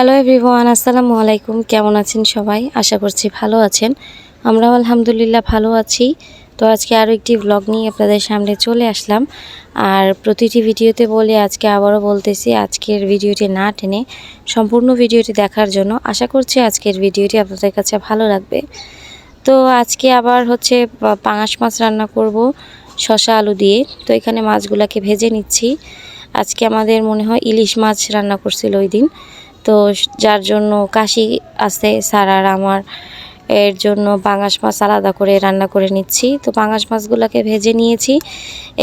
Hello everyone আসসালামু আলাইকুম। কেমন আছেন সবাই? আশা করছি ভালো আছেন। আমরাও আলহামদুলিল্লাহ ভালো আছি। তো আজকে আরও একটি ব্লগ নিয়ে আপনাদের সামনে চলে আসলাম। আর প্রতিটি ভিডিওতে বলে আজকে আবারও বলতেছি, আজকের ভিডিওটি না টেনে সম্পূর্ণ ভিডিওটি দেখার জন্য আশা করছি আজকের ভিডিওটি আপনাদের কাছে ভালো লাগবে। তো আজকে আবার হচ্ছে পাঙাশ মাছ রান্না করব শশা আলু দিয়ে। তো এখানে মাছগুলোকে ভেজে নিচ্ছি। আজকে আমাদের মনে হয় ইলিশ মাছ রান্না করছিল ওই দিন। তো যার জন্য কাশি আছে সারার আমার। এর জন্য পাঙাশ মাছ আলাদা করে রান্না করে নিচ্ছি। তো পাঙাশ মাছগুলোকে ভেজে নিয়েছি।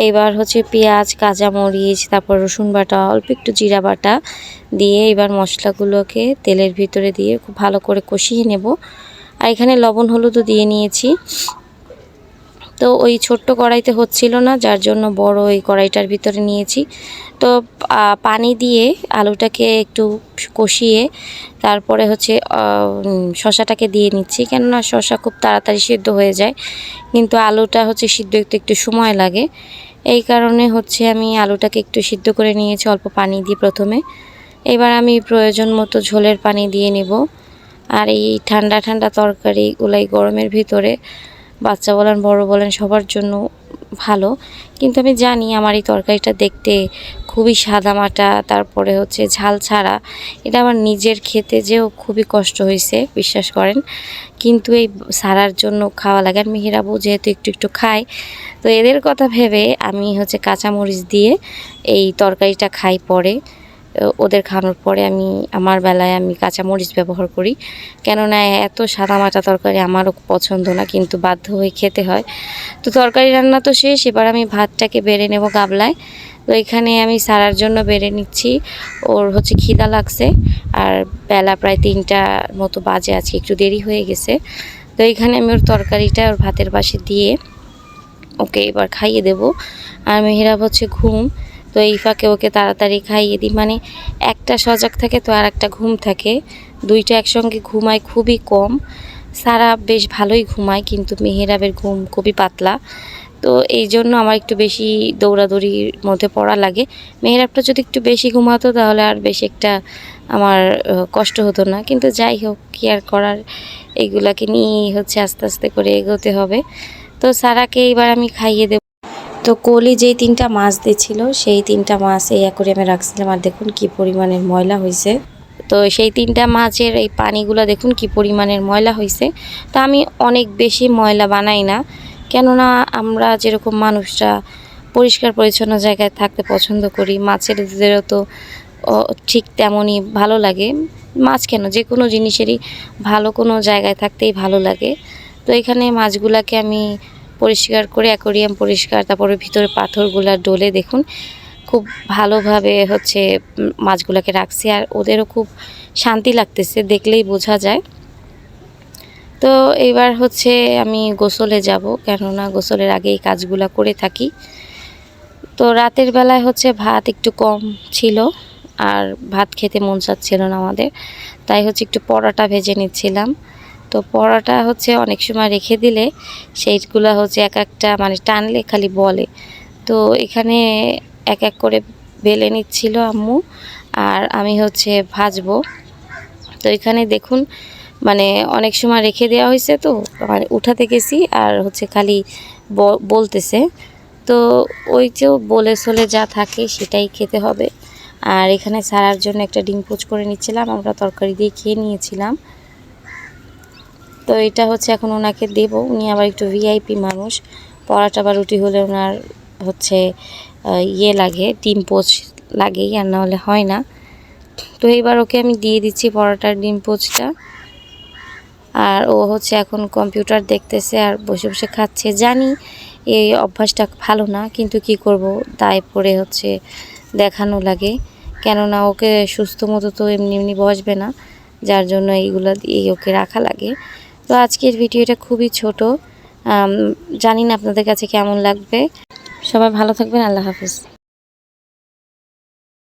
এইবার হচ্ছে পেঁয়াজ কাঁচামরিচ তারপর রসুন বাটা, অল্প একটু জিরা বাটা দিয়ে এবার মশলাগুলোকে তেলের ভিতরে দিয়ে খুব ভালো করে কষিয়ে নেব। আর এখানে লবণ হলুদও দিয়ে নিয়েছি। তো ওই ছোট্ট কড়াইতে হচ্ছিল না, যার জন্য বড় ওই কড়াইটার ভিতরে নিয়েছি। তো পানি দিয়ে আলুটাকে একটু কষিয়ে তারপরে হচ্ছে শসাটাকে দিয়ে নিচ্ছি। কেননা শসা খুব তাড়াতাড়ি সিদ্ধ হয়ে যায়, কিন্তু আলুটা হচ্ছে সিদ্ধ একটু একটু সময় লাগে। এই কারণে হচ্ছে আমি আলুটাকে একটু সিদ্ধ করে নিয়েছি অল্প পানি দিয়ে প্রথমে। এবার আমি প্রয়োজন মতো ঝোলের পানি দিয়ে নেব। আর এই ঠান্ডা ঠান্ডা তরকারিগুলাই গরমের ভিতরে বাচ্চা বলেন, বড় বলেন, সবার জন্য ভালো। কিন্তু আমি জানি আমার এই তরকারিটা দেখতে খুবই সাদামাটা, তারপরে হচ্ছে ঝাল ছাড়া। এটা আমার নিজের খেতে যেও খুবই কষ্ট হয়েছে বিশ্বাস করেন। কিন্তু এই সারার জন্য খাওয়া লাগে। আর মেহেরাবু যেহেতু একটু একটু খায়, তো এদের কথা ভেবে আমি হচ্ছে কাঁচামরিচ দিয়ে এই তরকারিটা খাই পরে। ওদের খাওয়ানোর পরে আমি, আমার বেলায় আমি কাঁচামরিচ ব্যবহার করি। কেননা এত সাদা সাদামাটা তরকারি আমারও পছন্দ না, কিন্তু বাধ্য হয়ে খেতে হয়। তো তরকারি রান্না তো শেষ, এবার আমি ভাতটাকে বেড়ে নেব গাবলায়। তো এখানে আমি সারার জন্য বেড়ে নিচ্ছি। ওর হচ্ছে খিদা লাগছে, আর বেলা প্রায় তিনটা মতো বাজে আছে একটু দেরি হয়ে গেছে। তো এখানে আমি ওর তরকারিটা ওর ভাতের পাশে দিয়ে ওকে এবার খাইয়ে দেব। আর মেহেরাব হচ্ছে ঘুম তো এই ফাঁকে ওকে তাড়াতাড়ি খাইয়ে দিই। মানে একটা সজাগ থাকে তো আর একটা ঘুম থাকে। দুইটা একসঙ্গে ঘুমায় খুবই কম। সারা বেশ ভালোই ঘুমায়, কিন্তু মেহেরাবের ঘুম খুবই পাতলা। তো এই জন্য আমার একটু বেশি দৌড়াদৌড়ির মধ্যে পড়া লাগে। মেহেরাবটা যদি একটু বেশি ঘুমাতো তাহলে আর বেশি একটা আমার কষ্ট হতো না। কিন্তু যাই হোক, কি আর করার? এইগুলাকে নিয়েই হচ্ছে আস্তে আস্তে করে এগোতে হবে। তো সারাকে এইবার আমি খাইয়ে দেব। তো কোলি যেই তিনটা মাছ দিয়েছিল, সেই তিনটা মাছ এই অ্যাকোরিয়ামে রাখছিলাম। আর দেখুন কি পরিমাণের ময়লা হয়েছে তো সেই তিনটা মাছের এই পানিগুলো দেখুন কি পরিমাণের ময়লা হয়েছে তা আমি অনেক বেশি ময়লা বানাই না, কেননা আমরা যেরকম মানুষরা পরিষ্কার পরিচ্ছন্ন জায়গায় থাকতে পছন্দ করি মাছেরদেরও তো ঠিক তেমনই ভালো লাগে। মাছ কেন? যে কোনো জিনিসেরই ভালো কোনো জায়গায় থাকতেই ভালো লাগে। তো এখানে মাছগুলাকে আমি পরিষ্কার করে, অ্যাকোরিয়াম পরিষ্কার, তারপরে ভিতরে পাথরগুলা ডলে দেখুন, খুব ভালোভাবে হচ্ছে মাছগুলোকে রাখছি। আর ওদেরও খুব শান্তি লাগতেছে, দেখলেই বোঝা যায়। তো এবার হচ্ছে আমি গোসলে যাব, কেননা গোসলের আগে এই কাজগুলো করে থাকি। তো রাতের বেলায় হচ্ছে ভাত একটু কম ছিল, আর ভাত খেতে মন চাচ্ছিল না আমাদের, তাই হচ্ছে একটু পরোটা ভেজে নিচ্ছিলাম। তো পরোটা হচ্ছে অনেক সময় রেখে দিলে সেইগুলো হচ্ছে এক একটা মানে টানলে খালি বলে। তো এখানে এক এক করে বেলে নিচ্ছিল আম্মু আর আমি হচ্ছে ভাজবো। তো এখানে দেখুন মানে অনেক সময় রেখে দেওয়া হয়েছে তো মানে উঠাতে গেছি আর হচ্ছে খালি বলতেছে। তো ওই যে বলে সলে যা থাকে সেটাই খেতে হবে। আর এখানে সারার জন্য একটা ডিম পোচ করে নিচ্ছিলাম, আমরা তরকারি দিয়ে খেয়ে নিয়েছিলাম। তো এটা হচ্ছে এখন ওনাকে দেব। উনি আবার একটু ভিআইপি মানুষ। পরাটা বা রুটি হলে ওনার হচ্ছে ইয়ে লাগে, ডিম পোচ লাগেই, আর না হলে হয় না। তো এবার ওকে আমি দিয়ে দিচ্ছি পরোটার ডিম পোচটা। আর ও হচ্ছে এখন কম্পিউটার দেখতেছে আর বসে বসে খাচ্ছে। জানি এই অভ্যাসটা ভালো না, কিন্তু কি করব? দায় পড়ে হচ্ছে দেখানো লাগে। কেননা ওকে সুস্থ মতো তো এমনি এমনি বসবে না, যার জন্য এইগুলো দিয়ে ওকে রাখা লাগে। তো আজকের ভিডিওটা খুবই ছোট। জানি না আপনাদের কাছে কেমন লাগবে। সবাই ভালো থাকবেন, আল্লাহ হাফিজ।